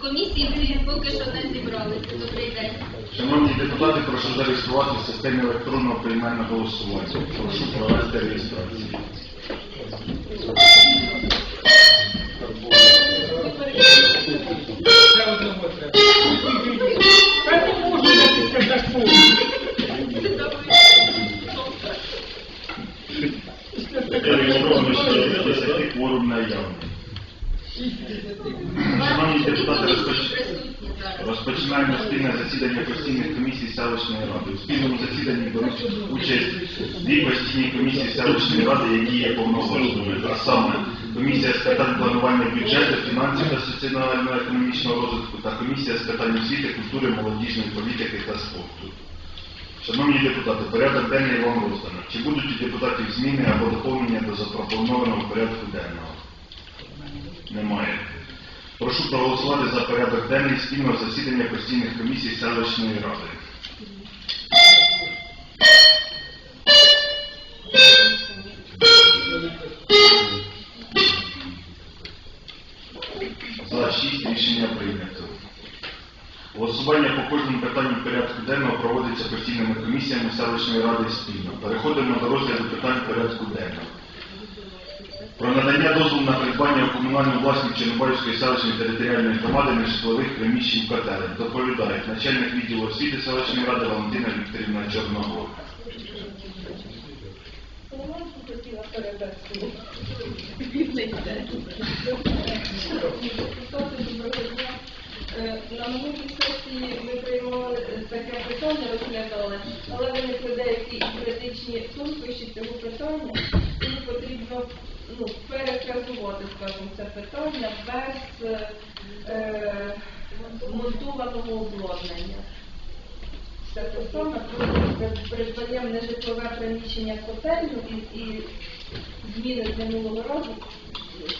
комісії поки що не зібралися. Шановні депутати, прошу зареєструвати в системі електронного приймального голосування. Прошу провести реєстрацію. Зареєстровано 60 кворум наявний. Шановні депутати, розпоч- розпочинаємо спільне засідання постійних комісій селищної ради. У спільному засіданні беруть участь дві постійні комісії селищної ради, які є повноважними. А саме комісія з питань планування бюджету, фінансів та соціально-економічного розвитку та комісія з питань освіти, культури, молодіжної політики та спорту. Шановні депутати, порядок денний вам роздано. Чи будуть у депутатів зміни або доповнення до запропонованого порядку денного? Немає. Прошу проголосувати за порядок денний спільного засідання постійних комісій селищної ради. За 6 рішення прийнято. Голосування по кожному питанню порядку денного проводиться постійними комісіями селищної ради спільно. Переходимо до розгляду питань порядку денного. Про надання дозволу на придбання у комунальну власність Чорнобайської селищної територіальної громади нежитлових приміщень котелень. Доповідають начальник відділу освіти селищної ради Валентина Вікторівна Чорногор. На минулій сесії ми приймали е, таке питання, розглядали, але виникли деякі критичні тонкощі цього питання, тому потрібно ну, перефразувати, скажімо, це питання без е, монтованого обладнання. Це те саме, просто придбаємо нежитлове приміщення котельню і, і зміни з минулого року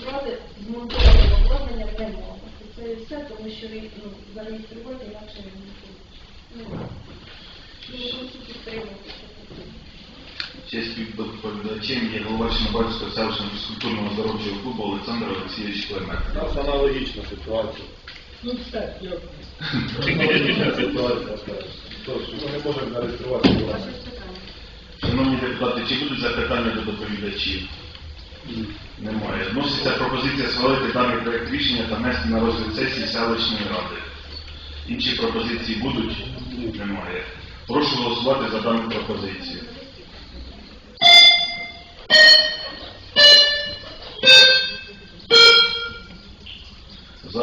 ради змонтованого обладнання не можна. Це і все, тому що ну, зареєструвати інакше не буде. Ну, ми мусимо підтримати. Ще співдоповідачем є голова Чорнобайського селищного фізкультурного здоровчого клубу Олександр Олексійович Клемет. У нас аналогічна ситуація. Ну все, я Аналогічна ситуація. Тож, ми не можемо зареєструвати. Питання. Шановні депутати, чи будуть запитання до доповідачів? Немає. Вноситься пропозиція схвалити даний проект рішення та внести на розгляд сесії селищної ради. Інші пропозиції будуть? Немає. Прошу голосувати за дану пропозицію.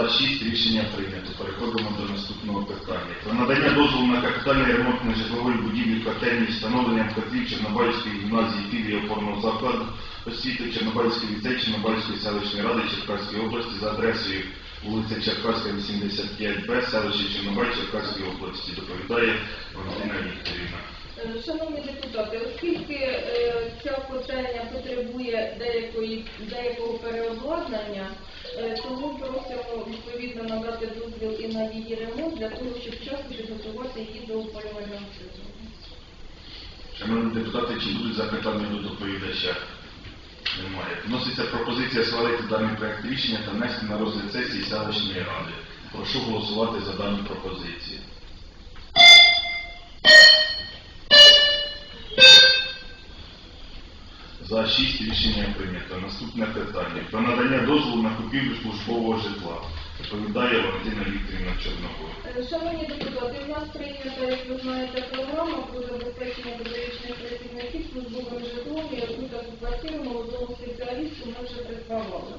За 6 рішення прийнято. Переходимо до наступного питання. Про надання дозволу на капітальний ремонт нежитлової будівлі котельні встановленням котлів Чорнобайської гімназії філії опорного закладу освіти Чорнобайський ліцей Чорнобайської селищної ради Черкаської області за адресою вулиця Черкаська, 85Б, селище Чорнобай Черкаської області. Доповідає Валентина Вікторівна. Е, Шановні депутати, оскільки е, ця котельня потребує деякої, деякого переобладнання, тому просимо відповідно надати дозвіл і на її ремонт для того, щоб вчасно підготувати її до опалювального сезону. Шановні депутати, чи будуть запитання до доповідача? Немає. Вноситься пропозиція схвалити даний проект рішення та внести на розгляд сесії селищної ради. Прошу голосувати за дану пропозицію. За 6 рішення прийнято. Наступне питання. Про надання дозволу на купівлю службового житла. Доповідає Валентина Вікторівна Чорногор. Е, Шановні депутати, у нас прийнята, як ви знаєте, програма про забезпечення педагогічних працівників службовим житлом і одну таку квартиру молодому спеціалісту ми вже придбавали.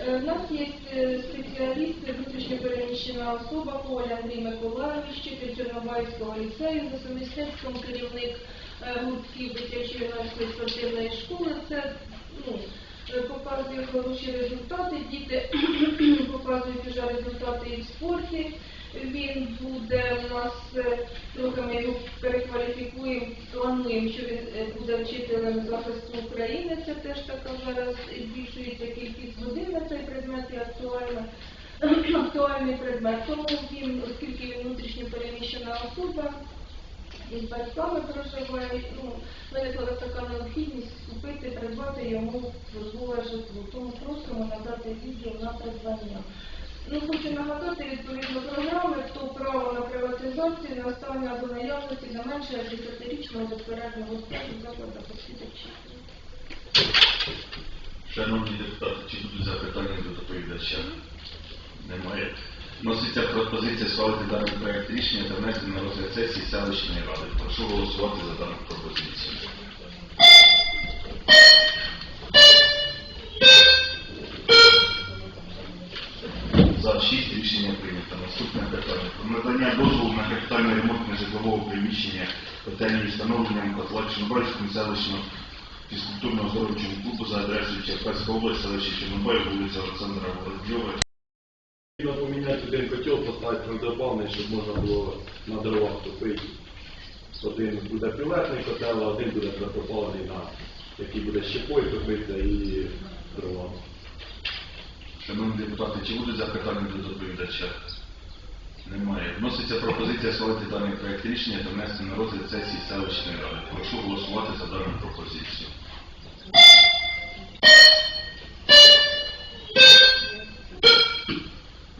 Е, У нас є е, спеціаліст, внутрішньо переміщена особа Оля Андрій Миколаївич, вчитель Чорнобайського ліцею, за сумісництвом керівник е, дитячої юнацької спортивної школи. Це ну, е, показує хороші результати. Діти показують вже результати і в спорті. Він буде у нас е, трохи ми його перекваліфікуємо, плануємо, що він буде вчителем захисту України. Це теж така зараз збільшується кількість годин на цей предмет і актуальна. Актуальний предмет. Тому він, оскільки він внутрішньо переміщена особа, із батьками проживає, ну, виникла така необхідність купити, придбати йому службове житло. Тому просимо надати відділ на придбання. Ну, хочу нагадати, відповідно програми, то право на приватизацію на ставлення до наявності не менше як 10-річного безперервного стажу закладах освіти вчителів. Шановні депутати, чи будуть запитання до доповідача? Немає. Вноситься пропозиція схвалити даний проект рішення та внести на розгляд сесії селищної ради. Прошу голосувати за дану пропозицію. За 6 рішення прийнято. Наступне питання. Про надання дозволу на капітальний ремонт нежитлового приміщення котельні встановленням котла Чорнобильському селищному фізкультурного оздоровчого клубу за адресою Черкаська область, селище Чорнобиль, вулиця Олександра Воробйова. Треба поміняти один котел, поставити трудобавний, щоб можна було на дровах топити. Один буде пілетний котел, а один буде протопалений на який буде щепою топити і дрова. Шановні депутати, чи будуть запитання до доповідача? Немає. Вноситься пропозиція схвалити даний проект рішення та внести на розгляд сесії селищної ради. Прошу голосувати за дану пропозицію.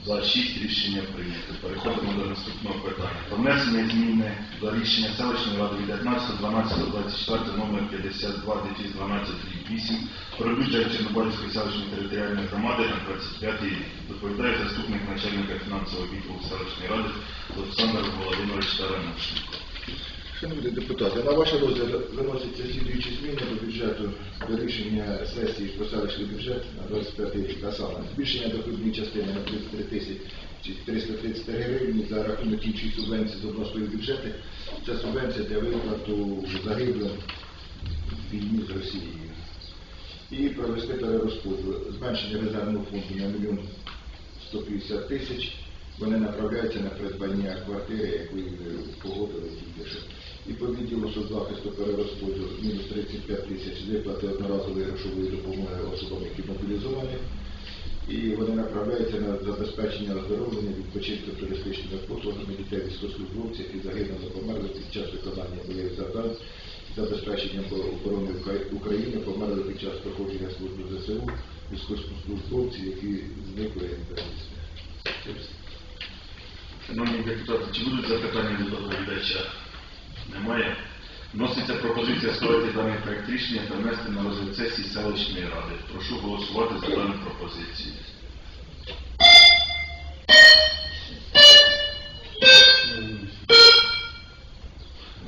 За 6 рішення прийнято. Переходимо до наступного питання. Про внесення зміни до рішення селищної ради від 19.12.24 номер 52 12 8 про бюджет Чорнобильської селищної територіальної громади на 25 рік. Доповідає заступник начальника фінансового відділу селищної ради Олександр Володимирович Таранушенко. Шановні депутати, на ваш розгляд виносяться слідуючі зміни до бюджету до рішення сесії про селищний бюджет на 25 рік. А саме збільшення доходної частини на 33 тисячі 333 гривні за рахунок інших субвенцій з обласної бюджету. Це субвенція для виплату загиблим в війні з Росією. І провести перерозподіл. Зменшення резервного фонду на 1 150 тисяч. Вони направляються на придбання квартири, яку погодили тільки що. І по відділу соцзахисту перерозподіл мінус 35 тисяч виплати одноразової грошової допомоги особам, які мобілізовані. І вони направляються на забезпечення оздоровлення, відпочинку туристичними послугами дітей військовослужбовців, які загинули померли під час виконання бойових завдань, забезпеченням оборони України, померли під час проходження служби ЗСУ, військовослужбовців, які зникли безвісти. Шановні депутати, чи будуть запитання до доповідача? Немає. Вноситься пропозиція створити даний проект рішення та внести на розгляд сесії селищної ради. Прошу голосувати за дану пропозицію.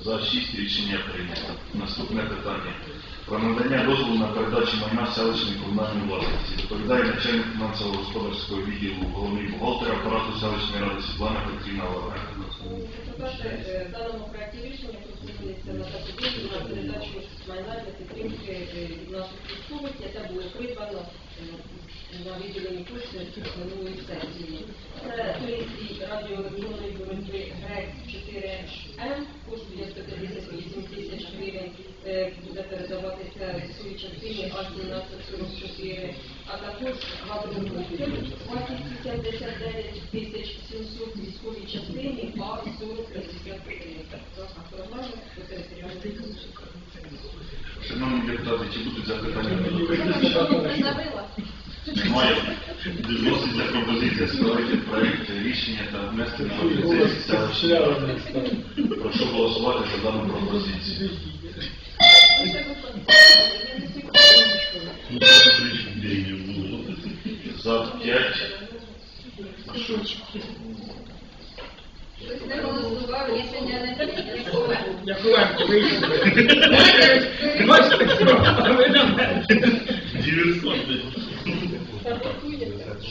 За 6 рішення прийнято. Наступне питання. Про надання дозволу на передачу майна селищної комунальної власності. Доповідає начальник фінансово-господарського відділу головний бухгалтер апарату селищної ради Світлана Петрівна Лавренко. Е, в даному проекті рішення пропонується надати дозвіл на передачу майна для підтримки е, наших військових, яке було придбано на виділені кошти минулої сесії. Це пристрій радіоелектронної боротьби ГРЕК 4М, коштує 158 тисяч гривень, буде передаватися своїй частині А1744, а також вартістю 79 тисяч 700 військовій частині, а 40 51. Програми по територіальній Шановні депутати, чи будуть запитання? Немає. Вноситься пропозиція схвалити проект рішення та внести на сесії. Прошу голосувати за дану пропозицію. За 5. Хтось не голосував, рішення не прийнято. Яковенко, вийшли. Бачите, що? А ви на мене.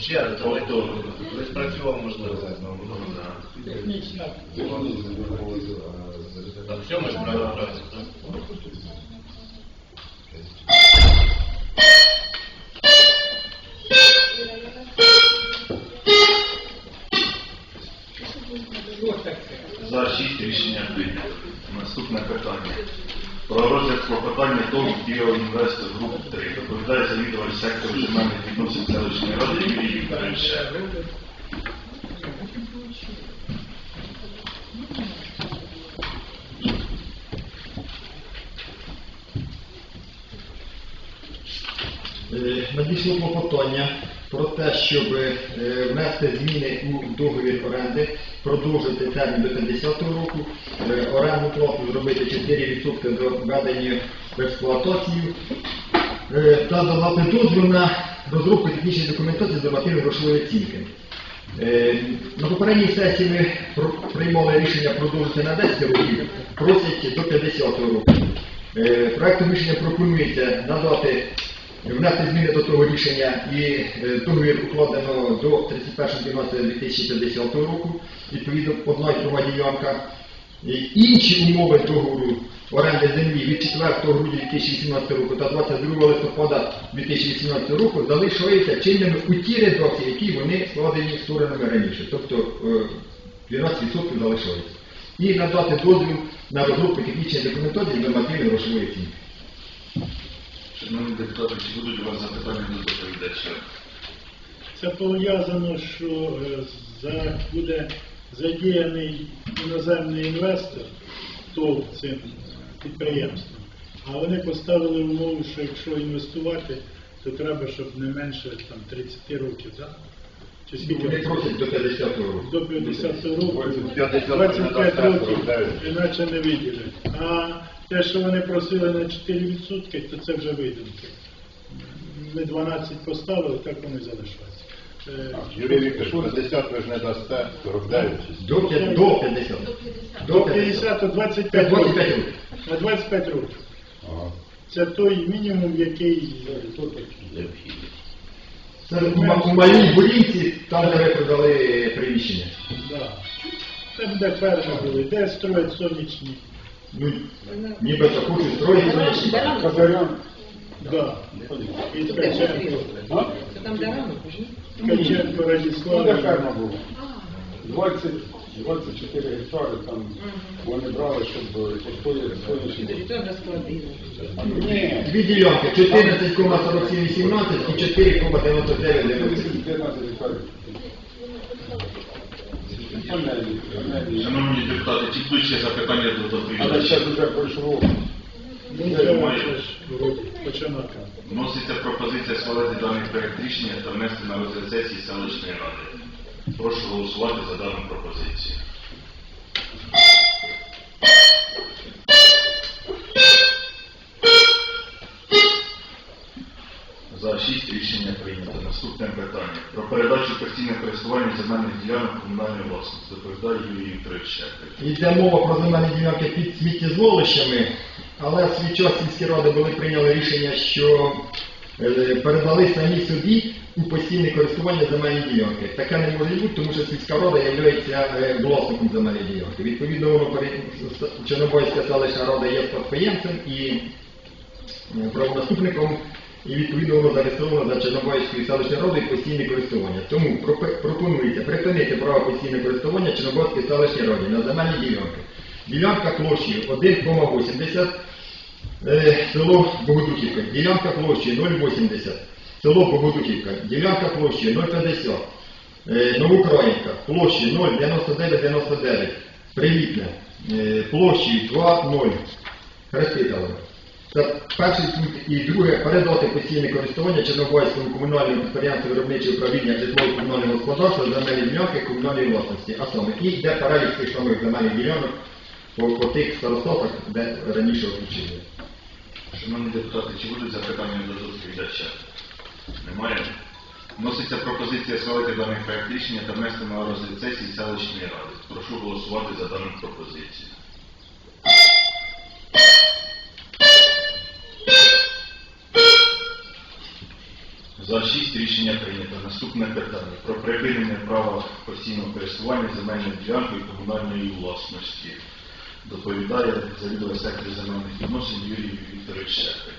Ще раз, Повторно. ви спрацював, можливо. Технічна. Так, все ми справимо працю. Що Е, Надійшло клопотання про те, щоб е, внести зміни у договір оренди, продовжити термін до 50-го року, е, орендну плату зробити 4% до введення в експлуатацію та додати дозвіл на розробку технічної документації з нормативної грошової оцінки. Е, На попередній сесії ми приймали рішення продовжити на 10 років, просять до 50 року. Е, Проектом рішення пропонується надати, внести зміни до того рішення і е, договір укладено до 31.12.2050 року, відповідно одна і друга ділянка. І Інші умови договору оренди землі від 4 грудня 2018 року та 22 листопада 2018 року залишаються чинними у ті редакції, які вони складені сторонами раніше, тобто е, 12% залишаються. І надати дозвіл на розробку технічної документації з нормативної грошової оцінки. Шановні депутати, чи будуть у вас запитання до доповідача? Це пов'язано, що е, за, буде задіяний іноземний інвестор ТОВ цим підприємством. А вони поставили умову, що якщо інвестувати, то треба, щоб не менше там, 30 років, так? Чи скільки? Вони просять до 50 року. До 50 року, 50 25 років, 49. іначе не виділять. А те, що вони просили на 4%, то це вже видумки. Ми 12 поставили, так вони залишаються. Юрій Вікторович, 50 ви ж не дасте, 49 До, п'ят- до 50. До 50, то 25 25 років. років. На 25 років. Ага. Це той мінімум, який Це у ма- у малій бурінці, там, де ви продали приміщення. да. Це буде ферма були, де строять сонячні. Ну, нібито хочуть строїти сонячні. Казарян. Да. І Ткаченко. Там де ранок, Ткаченко Радіслав. Де ферма була? 20, 24 гектари там вони брали, щоб построїти сонячні. Ні, Дві ділянки, 14,4718 і 4,9990. 14 гектарів. Панелі, панелі. Шановні депутати, чи ще запитання до Але ще доповідача? дуже пройшло. Ну, вже ж вроді починати. Вноситься пропозиція схвалити даний проект рішення та внести на розгляд сесії селищної ради. Прошу голосувати за дану пропозицію. За 6 рішення прийнято. Наступне питання. Про передачу постійне користування земельних ділянок комунальної власності. Доповідає Юрій Вікторович Щербин. Йде мова про земельні ділянки під сміттєзволищами, але в свій час сільські ради були прийняли рішення, що е, передали самі собі у постійне користування земельні ділянки. Таке не може бути, тому що сільська рада є власником земельної ділянки. Відповідно, Чорнобайська селищна рада є спадкоємцем і е, правонаступником, і відповідно зареєстровано за Чорнобайською селищною радою постійне користування. Тому пропонується припинити право постійне користування Чорнобайської селищній раді на земельні ділянки. Ділянка площею 1,80 Е, село Богодухівка, ділянка площі 0,80, село Богодухівка, ділянка площі 0,50, е, Новоукраїнка, площі 0,9999, Привітне, е, площі 2,0, Хрестителево. Це перший пункт. І друге, передати постійне користування Чорнобайському комунальному підприємству виробничого управління житлового комунального господарства земельні ділянки комунальної власності. А саме, і йде перелік тих самих земельних ділянок по, по тих старостатах, де раніше озвучили. Шановні депутати, чи будуть запитання до доповідача? Немає. Вноситься пропозиція схвалити даний проект рішення та внести на розгляд сесії селищної ради. Прошу голосувати за дану пропозицію. За шість рішення прийнято. Наступне питання про припинення права постійного користування земельною ділянкою комунальної власності. Доповідає завідувач сектору земельних відносин Юрій Вікторович Шефель.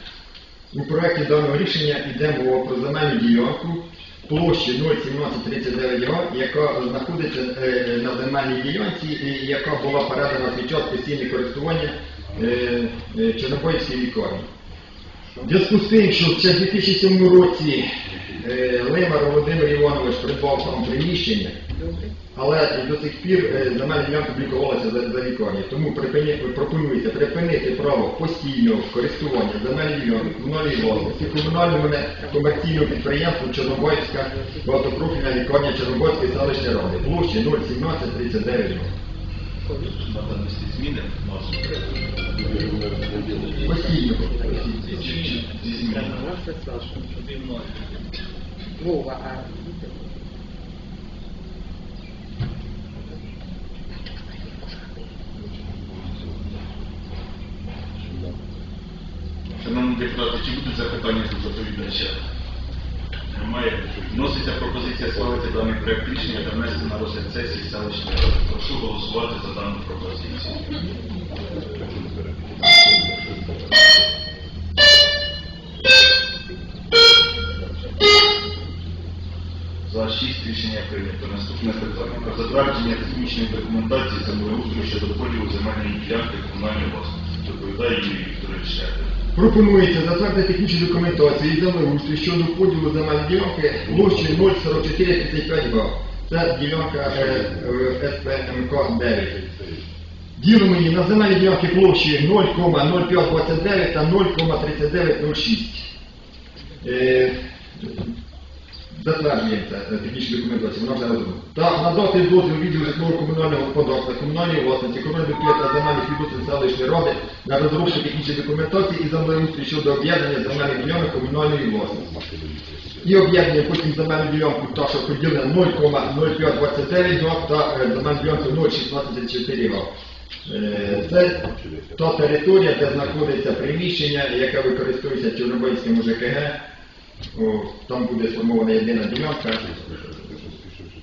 У проєкті даного рішення йде мова про земельну ділянку площі 01739 га, яка знаходиться е, на земельній ділянці, яка була передана під час постійне користування е, е, лікарні. В зв'язку з тим, що ще в 2007 році е, Лимар Володимир Іванович придбав там приміщення, але до цих пір е, земельна ділянка облікувалася за, за лікарні. Тому припині- пропонується припинити право постійного користування земельної ділянки комунальної власності. Комунальному некомерційному підприємству Чорнобайська багатопрофільна лікарня Чорнобайської селищної ради. Площі 01739 Треба внести зміни в. Постійно. Зі змінами. Шановні депутати, чи будуть запитання до доповідача? Немає. Вноситься пропозиція схвалити даний проект рішення та внести на розгляд сесії селищної ради. Прошу голосувати за дану пропозицію. За 6 рішення прийнято. Наступне питання про затвердження технічної документації землеустрою щодо поділу земельної ділянки комунальної власності. Доповідає Юрій Вікторович Шепель. Пропонується затвердити технічну документацію і землеустрій щодо поділу земельної ділянки площею 04435 га. Це ділянка е, е, СПМК 9. Ділимо її на земельні ділянки площі 0,0529 та 0,3906. Затверджується е, технічна документація, вона вже розроблена. Та надати дозвіл відділу житлового комунального господарства, комунальної власності, комунальної та земельних відносин селищної ради на розробку технічної документації і землеустрій щодо об'єднання земельних ділянок комунальної власності. І об'єднання потім земельну ділянку та, що поділена 0,0529 га та е, земельну ділянку 0,1634 га. Е, Це та територія, де знаходиться приміщення, яке використовується Чорнобильським ЖКГ. О, Там буде сформована єдина ділянка,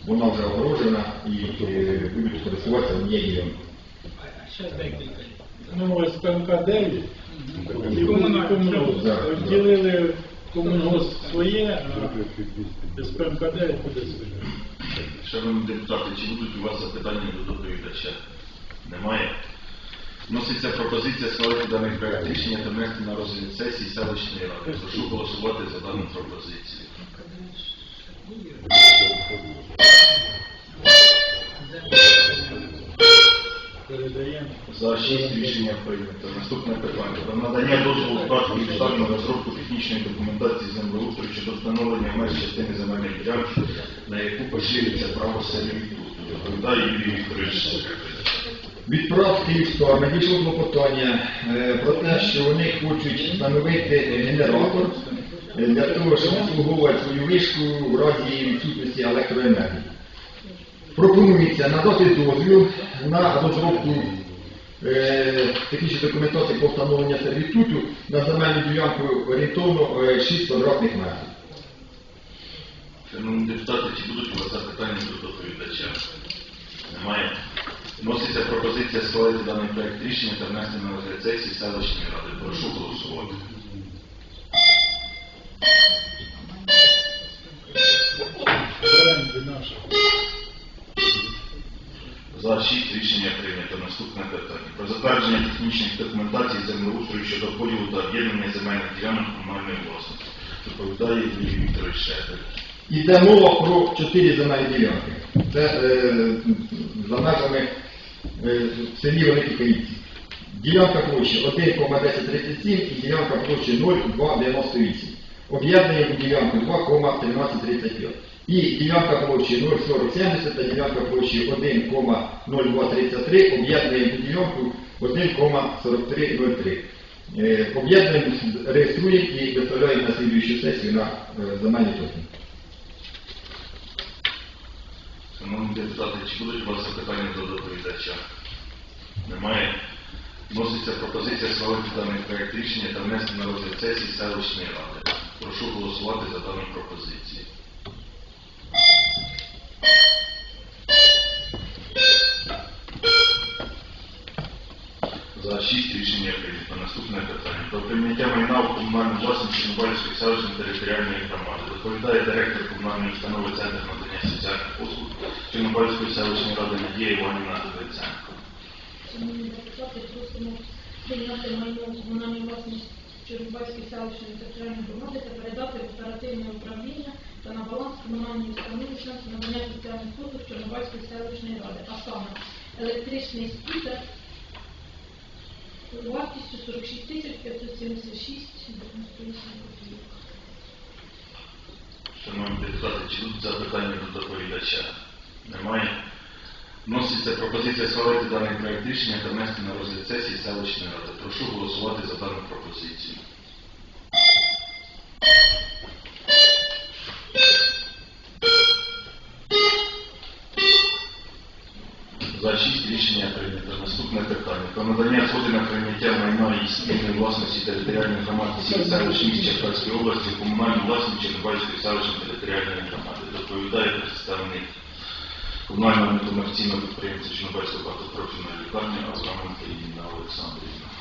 вона вже огорожена і е, будуть користуватися однією ділянкою. Ну, ось ПМК 9 і комунгос. Так. Комунгос своє, а з ПМК 9 буде своє. Шановні депутати, чи будуть у вас запитання до доповідача? Немає. Вноситься пропозиція схвалити даний проект рішення та внести на розгляд сесії селищної ради. Прошу голосувати за дану пропозицію. За 6 рішення прийнято. Наступне питання. Про надання дозволу справді підстав на розробку технічної документації землеустрою щодо встановлення меж частини земельної ділянки, на яку поширюється право сервітуту. Доповідає Юрій Вікторович. Від прав Київського надійшло клопотання е, про те, що вони хочуть встановити е, генератор е, для того, щоб обслуговувати свою вишку в разі відсутності електроенергії. Пропонується надати дозвіл на розробку е, технічної документації по встановленню сервітуту на земельну ділянку орієнтовно е, 6 квадратних метрів. Шановні депутати, чи будуть у вас запитання до доповідача? Немає. Вноситься пропозиція схвалити даний проект рішення та внести на розгляд сесії селищної ради. Прошу голосувати. За 6 рішення прийнято. Наступне питання. Про затвердження технічних документацій землеустрою щодо поділу та об'єднання земельних ділянок комунальної власності. Доповідає Юрій Вікторович Шепель. Йде мова про чотири земельні ділянки. Це е, за межами в селі Великі Ділянка площі 1,1037 і ділянка площі 0,298. Об'єднуємо ділянку 2,1335. І ділянка площі 0,4070 та ділянка площі 1,0233 об'єднуємо ділянку 1,4303. Е, Об'єднуємо, реєструємо і виставляємо на слідуючу сесію на е, земельні токи. Шановні депутати, чи будуть у вас запитання до доповідача? Немає. Вноситься пропозиція схвалити даний проект рішення та внести на розгляд сесії селищної ради. Прошу голосувати за дану пропозицію. За 6 рішення прийнято. Наступне питання. Про прийняття майна у комунальну власність Чорнобильської селищної територіальної громади. Доповідає директор комунальної установи Центр надання соціальних послуг Чорнобильської селищної ради Надія Іванівна Гриценко. Шановні депутати, просимо прийняти майно комунальної власності Чернобайської селищної територіальної громади та передати оперативне управління та на баланс комунальної установи шансу надання соціальних послуг Чорнобильської селищної ради, а саме електричний скутер вартістю 46 тисяч 576 копійок. Шановні депутати, чи тут запитання до доповідача? Немає. Вноситься пропозиція схвалити даний проект рішення та внести на розгляд сесії селищної ради. Прошу голосувати за дану пропозицію. За 6 рішення прийнято. Наступне питання. Про надання згоди на прийняття майна і спільної власності територіальної громади сіл селищ міст Черкаської області комунальної власності Черкаської селищної територіальної громади. Доповідає представник комунального некомерційного підприємства Чорнобайського багатопрофільної лікарні Авраменко Інна Олександрівна.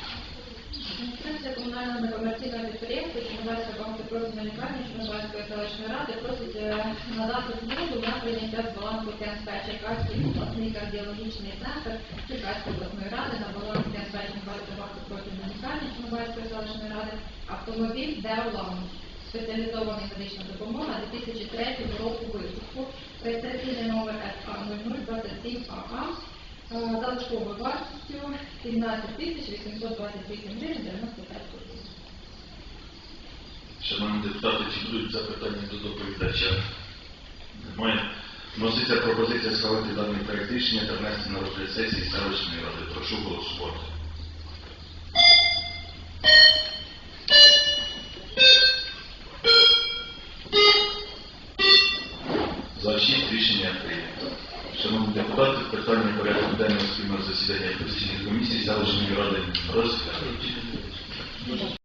Адміністрація комунального некомерційного підприємства Чорнобильська багатопрофільна лікарня Чорнобильської селищної ради просить е, надати згоду на прийняття з балансу КНСП Черкаський обласний кардіологічний центр Черкаської обласної ради на баланс КНСП Чорнобильської багатопрофільної лікарні Чорнобильської селищної ради автомобіль Деолан. Спеціалізована медична допомога 2003 року випуску. Реєстраційний номер СА 0027 АА залишковою вартістю 17 тисяч 828 гривень 95 копійок. Шановні депутати, чи будуть запитання до доповідача? Немає. Вноситься пропозиція схвалити даний проект рішення та внести на розгляд сесії селищної ради. Прошу голосувати. Денного спільного засідання постійних комісій селищної ради розглянуті.